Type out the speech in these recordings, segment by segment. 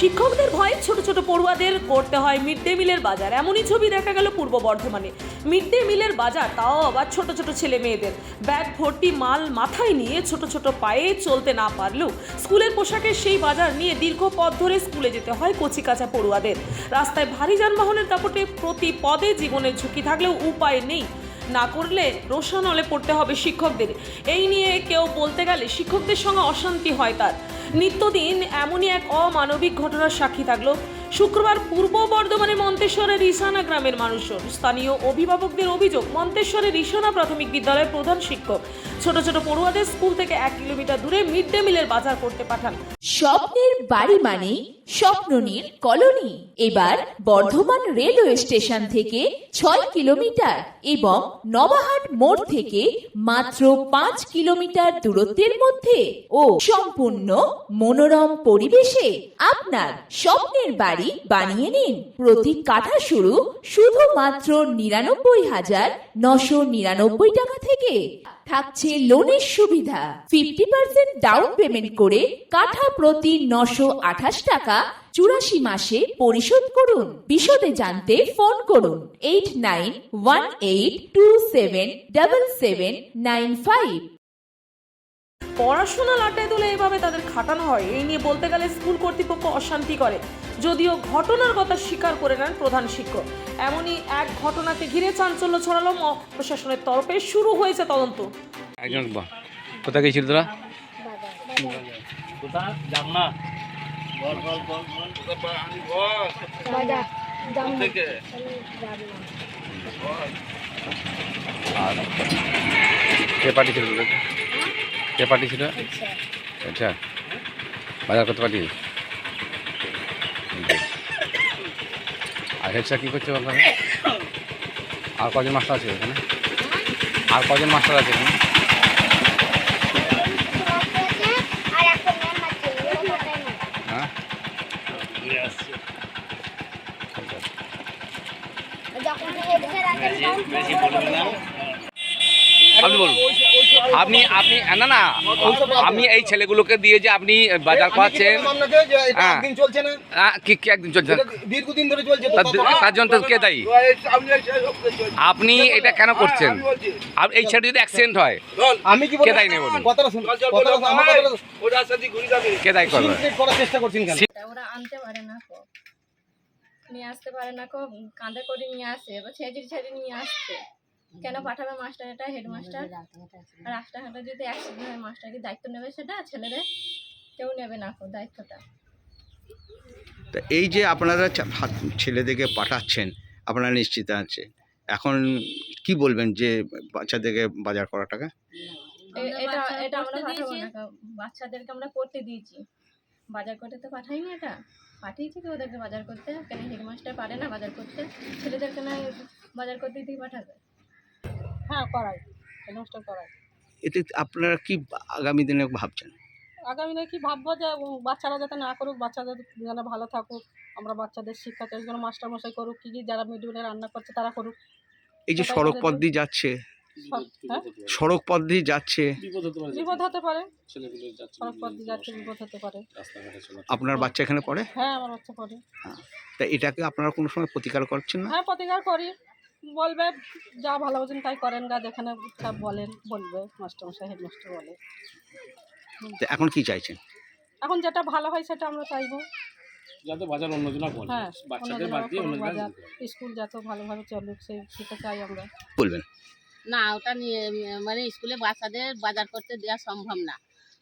শিক্ষকদের ভয়ে ছোট ছোট পড়ুয়াদের করতে হয় মিড ডে মিলের বাজার। এমনই ছবি দেখা গেল পূর্ব বর্ধমানে। মিড ডে মিলের বাজার, তাও আবার ছোট ছোট ছেলে মেয়েদের। ব্যাগ ভর্তি, মাল মাথায় নিয়ে ছোট ছোট পায়ে চলতে না পারলেও স্কুলের পোশাকের সেই বাজার নিয়ে দীর্ঘ পথ ধরে স্কুলে যেতে হয় কচিকাঁচা পড়ুয়াদের। রাস্তায় ভারী যানবাহনের দাপটে প্রতি পদে জীবনের ঝুঁকি থাকলেও উপায় নেই। না করলে রোশানলে পড়তে হবে শিক্ষকদের। এই নিয়ে কেউ বলতে গেলে শিক্ষকদের সঙ্গে অশান্তি হয় তার। নিত্যদিন এমনই এক অমানবিক ঘটনার সাক্ষী থাকল। শুক্রবার পূর্ব বর্ধমানের মন্তেশ্বরের রিসানা গ্রামের মানুষজন। স্থানীয় অভিভাবকদের অভিযোগ, মন্তেশ্বরের রিসানা প্রাথমিক বিদ্যালয়ের প্রধান শিক্ষক ছোট ছোট পড়ুয়াদের স্কুল থেকে এক কিলোমিটার দূরে মিড ডে মিলের বাজার করতে পাঠান। স্বপ্নের বাড়ি মানে স্বপ্ননীর কলোনি। এবার বর্ধমান রেলওয়ে স্টেশন থেকে ছয় কিলোমিটার এবং নবাহাট মোড় থেকে মাত্র পাঁচ কিলোমিটার দূরত্বের মধ্যে ও সম্পূর্ণ মনোরম পরিবেশে আপনার স্বপ্নের বাড়ি বানিয়ে নিন। প্রতি কাঠা শুরু শুধুমাত্র নিরানব্বই হাজার নশো নিরানব্বই টাকা থেকে। থাকছে লোনের সুবিধা ফিফটি পার্সেন্ট ডাউন পেমেন্ট করে কাঠা প্রতি নশো আঠাশ টাকা চুরাশি মাসে পরিশোধ করুন। বিশদে জানতে ফোন করুন eight nine one eight two seven double seven nine five পড়াশোনা লাটে তুলে এভাবে তাদের খাটানো হয়, এই নিয়ে বলতে গেলে স্কুল কর্তৃপক্ষ অশান্তি করে। যদিও ঘটনার কথা স্বীকার করে নেন প্রধান শিক্ষক। এমনই এক ঘটনাকে ঘিরে চাঞ্চল্য ছড়ালো প্রশাসনের তরফে। শুরু হয়েছে তদন্ত। একজন বাহ কোথায় গেছিল তোরা? বাজার দাম আর কে তোদেরকে কে পাঠিয়েছিল? আচ্ছা। বাজার করতে পাঠিয়ে আর হেড কী করছে ওখানে আর কজন মাস্টার আছে এখানে আর কজন মাস্টার আছে এখানে আর একটা ম্যাম আছে ওরা মাথায় না হ্যাঁ যখন হেড স্যার আপনি বলুন। আপনি আপনি না না আমি এই ছেলেগুলোকে দিয়ে যে আপনি বাজার করাচ্ছেন আপনাকে যে এটা হ্যাঁ। একদিন চলছে না? কি কি একদিন চলছে? দীর্ঘদিন ধরে চলছে তার- জন্য কে দায়ী? আপনি এটা কেন করছেন? এই ছেলে যদি অ্যাক্সিডেন্ট হয় আমি কি কে বলব দায়ী নেই বলুন? কথাটা শুনুন কথাটা আমার কথাটা কে দায়ী করবে? করার চেষ্টা করছেন কেন? ওরা আনতে পারে না কো নিয়ে আসতে পারে না কো কাঁধে করে নিয়ে আসে এবার ছেঁচড়ি ছেঁচড়ি নিয়ে আসছে। কেন পাঠাবে মাস্টার? এটা হেডমাস্টার আর রাস্তাঘাটে যদি অ্যাক্সিডেন্ট হয় মাস্টার কি দায়িত্ব নেবে সেটা? ছেলেদের? কেউ নেবে না দায়িত্বটা। তা এই যে আপনারা ছেলেদেরকে পাঠাচ্ছেন আপনারা নিশ্চিত আছে এখন কি বলবেন যে বাচ্চাদেরকে বাজার করা টাকা? এটা এটা আমরা বাচ্চাদেরকে আমরা করতে দিয়েছি। বাজার করতে তো পাঠাইনি এটা। পাঠিয়েছি তো ওদেরকে বাজার করতে। কেন হেডমাস্টার পারে না বাজার করতে। ছেলেদেরকে না বাজার করতে দিয়ে পাঠাবে। হ্যাঁ করাই। হেডমাস্টার করাই। এতে আপনারা কি আগামী দিনে ভাবছেন? আগামী দিনে কি ভাববো যে বাচ্চারা যাতে না করুক বাচ্চাদের যেন ভালো থাকুক আমরা বাচ্চাদের শিক্ষা চাই যেন মাস্টারমশাই করুক কী কী যারা মিডিলে রান্না করছে তারা করুক। এই যে সড়ক পথ দিয়ে যাচ্ছে সড়ক পথ দিয়ে যাচ্ছে। বিপদ হতে পারে। সড়ক পথ দিয়ে যাচ্ছে বিপদ হতে পারে। আপনার বাচ্চা এখানে পড়ে? হ্যাঁ আমার বাচ্চা পড়ে। তা এটাকে আপনারা কোনো সময় প্রতিকার করছেন না? হ্যাঁ প্রতিকার করি। বলবে যা ভালো বোঝেন তাই করেন গা যেখানে সব বলেন বলবে। মাস্টারমশাই হেডমাস্টার বলে। তা এখন কি চাইছেন? এখন যেটা ভালো হয় সেটা আমরা চাইব। যাতে বাজার অন্যজনা করে হ্যাঁ বাচ্চাদের বাদ দিয়ে জায়গায় অন্য বাজার স্কুল যত ভালোভাবে চলুক সেই সেটা চাই আমরা। বলবেন। না ওটা নিয়ে মানে স্কুলে বাচ্চাদের বাজার করতে দেওয়া সম্ভব না।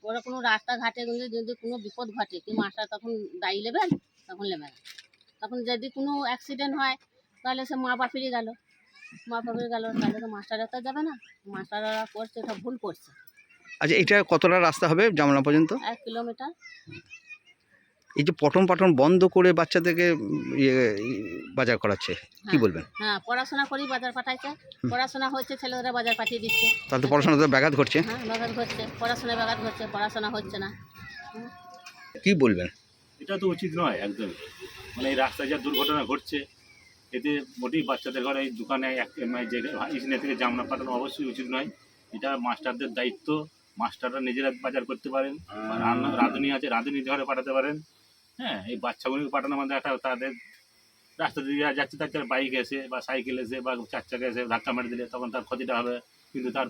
ওরা কোনো রাস্তাঘাটে যদি কোনো বিপদ ঘটে কি মাস্টার তখন দায়ী নেবেন তখন নেবে না। তখন যদি কোনো অ্যাক্সিডেন্ট হয় তাহলে সে মা বাপিরই গেল। মা বাপির গেল তাহলে তো মাস্টাররা তো যাবে না। মাস্টাররা করছে ওটা ভুল করছে। আচ্ছা এটা কতটা রাস্তা হবে জামলা পর্যন্ত? এক কিলোমিটার। এই যে পঠন পাঠন বন্ধ করে বাচ্চাদেরকে ইয়ে বাজার করাচ্ছে কি হ্যাঁ। বলবেন? হ্যাঁ পড়াশোনা করেই বাজার পাঠাইছে। পড়াশোনা হচ্ছে ছেলেরা বাজার পাঠিয়ে দিচ্ছে। তাতে পড়াশোনাতে ব্যাঘাত ঘটছে। হ্যাঁ ব্যাঘাত ঘটছে পড়াশোনায় ব্যাঘাত ঘটছে পড়াশোনা হচ্ছে না। কি বলবেন? এটা তো উচিত নয় একদম। মানে এই রাস্তায় যা দুর্ঘটনা ঘটছে এতে মোটেই বাচ্চাদের ঘরে এই দোকানে এক মানে যে ইসনে থেকে জামনা পাঠানো অবশ্যই উচিত নয়। এটা মাস্টারদের দায়িত্ব। মাস্টাররা নিজেরা বাজার করতে পারেন রাঁধুনি আছে রাঁধুনি ঘরে পাঠাতে পারেন। হ্যাঁ এই বাচ্চাগুলোকে পাঠানো মানে একটা তাদের রাস্তা দিয়ে যাচ্ছে, তার বাইক এসে বা সাইকেল এসে বা চার চাকা এসে ধাক্কা মেরে দিলে তখন তার ক্ষতিটা হবে, কিন্তু তার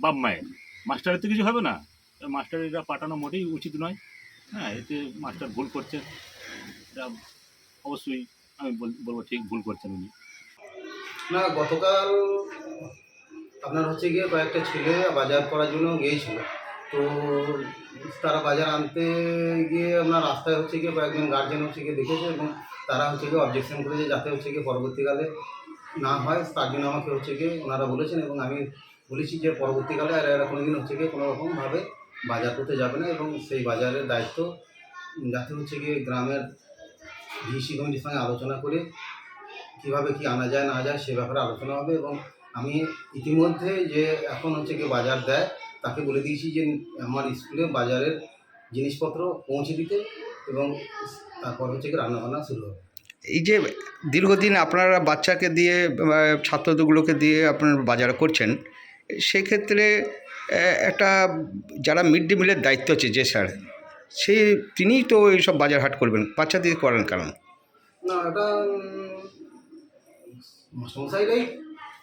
বাপ মায়ের। মাস্টারের তো কিছু হবে না। মাস্টার এটা পাঠানো মোটেই উচিত নয়। হ্যাঁ এতে মাস্টার ভুল করছে। এটা অবশ্যই আমি বল- বলব ঠিক ভুল করছেন উনি। না, গতকাল আপনার হচ্ছে গিয়ে কয়েকটা ছেলে বাজার করার জন্য গিয়েছিল। তো তারা বাজার আনতে গিয়ে আপনার রাস্তায় হচ্ছে গিয়ে কয়েকজন গার্জেন হচ্ছে গিয়ে দেখেছে এবং তারা হচ্ছে গিয়ে অবজেকশন করেছে যাতে হচ্ছে গিয়ে পরবর্তীকালে না হয়, তার জন্য আমাকে হচ্ছে গিয়ে ওনারা বলেছেন এবং আমি বলেছি যে পরবর্তীকালে আর এরা কোনো দিন হচ্ছে গিয়ে কোনো রকমভাবে বাজার করতে যাবে না এবং সেই বাজারের দায়িত্ব যাতে হচ্ছে গিয়ে গ্রামের ভিসি কমিটির সঙ্গে আলোচনা করে কীভাবে কি আনা যায়, না যায় সে ব্যাপারে আলোচনা হবে এবং আমি ইতিমধ্যে যে এখন হচ্ছে গিয়ে বাজার দেয় তাকে বলে দিয়েছি যে আমার স্কুলে বাজারের জিনিসপত্র পৌঁছে দিতে এবং তারপর হচ্ছে রান্নাবান্না শুরু হবে। এই যে দীর্ঘদিন আপনারা বাচ্চাকে দিয়ে আহ, ছাত্রগুলোকে দিয়ে আপনার বাজার করছেন সেক্ষেত্রে একটা যারা মিড ডে মিলের দায়িত্ব আছে যে স্যার সে তিনিই তো এইসব বাজার হাট করবেন বাচ্চা দিয়ে করেন কারণ? না এটা সংসারটাই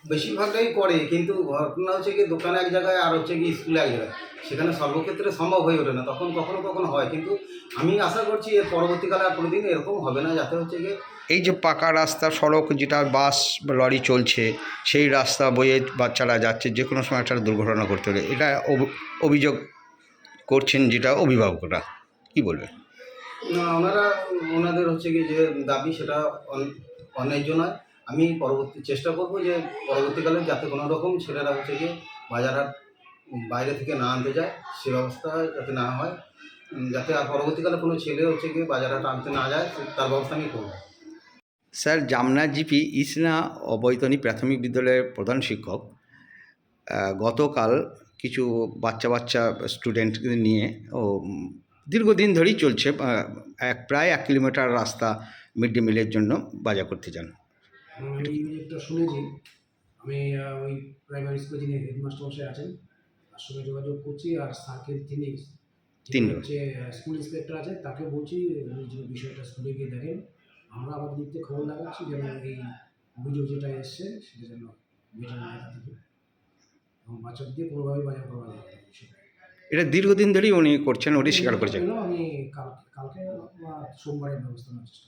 বেশিরভাগটাই করে কিন্তু ঘটনা হচ্ছে কি দোকানে এক জায়গায় আর হচ্ছে কি স্কুলে এক জায়গায়। সেখানে সর্বক্ষেত্রে সম্ভব হয়ে ওঠে না তখন কখনো কখনো হয় কিন্তু আমি আশা করছি এর পরবর্তীকালে আর কোনোদিন এরকম হবে না যাতে হচ্ছে গিয়ে এই যে পাকা রাস্তা সড়ক যেটা বাস লরি চলছে সেই রাস্তা বয়ে বাচ্চারা যাচ্ছে যে কোনো সময় একটা দুর্ঘটনা ঘটতে পারে। এটা অভিযোগ করছেন যেটা অভিভাবকরা কি বলবেন? না ওনারা ওনাদের হচ্ছে কি যে দাবি সেটা অন- অন্যায্য নয়। আমি পরবর্তী চেষ্টা করব যে পরবর্তীকালে যাতে কোনো রকম ছেলেরা হচ্ছে কি বাজার বাইরে থেকে না আনতে যায়, সে ব্যবস্থা যাতে না হয় যাতে আর পরবর্তীকালে কোনো ছেলে হচ্ছে গিয়ে বাজার আনতে না যায় তার ব্যবস্থা আমি করব। স্যার, জামনা জিপি ইসনা অবৈতনী প্রাথমিক বিদ্যালয়ের প্রধান শিক্ষক গতকাল কিছু বাচ্চা বাচ্চা স্টুডেন্টদের নিয়ে, ও, দীর্ঘদিন ধরেই চলছে এক প্রায় এক কিলোমিটার রাস্তা মিড ডে মিলের জন্য বাজার করতে যান। আমি একটা শুনেছি আমি ওই প্রাইমারি স্কুলে যিনি হেডমাস্টার মশাই আছেন তার সঙ্গে যোগাযোগ করছি আর স্যারকে তিনি তিনজন। হচ্ছে স্কুল ইন্সপেক্টর আছে তাকে বলছি যে বিষয়টা স্কুলে গিয়ে দেখেন আমরা আমাদের দিক থেকে খবর লাগাচ্ছি যেন এই অভিযোগ যেটা এসছে সেটা যেন বেটার না হয় এবং বাচ্চাদের দিয়ে কোনোভাবেই বাজার করা বিষয়টা। এটা দীর্ঘদিন ধরেই উনি করছেন উনি স্বীকার করেছেন আমি কালকে কালকে সোমবারের ব্যবস্থা নেওয়ার চেষ্টা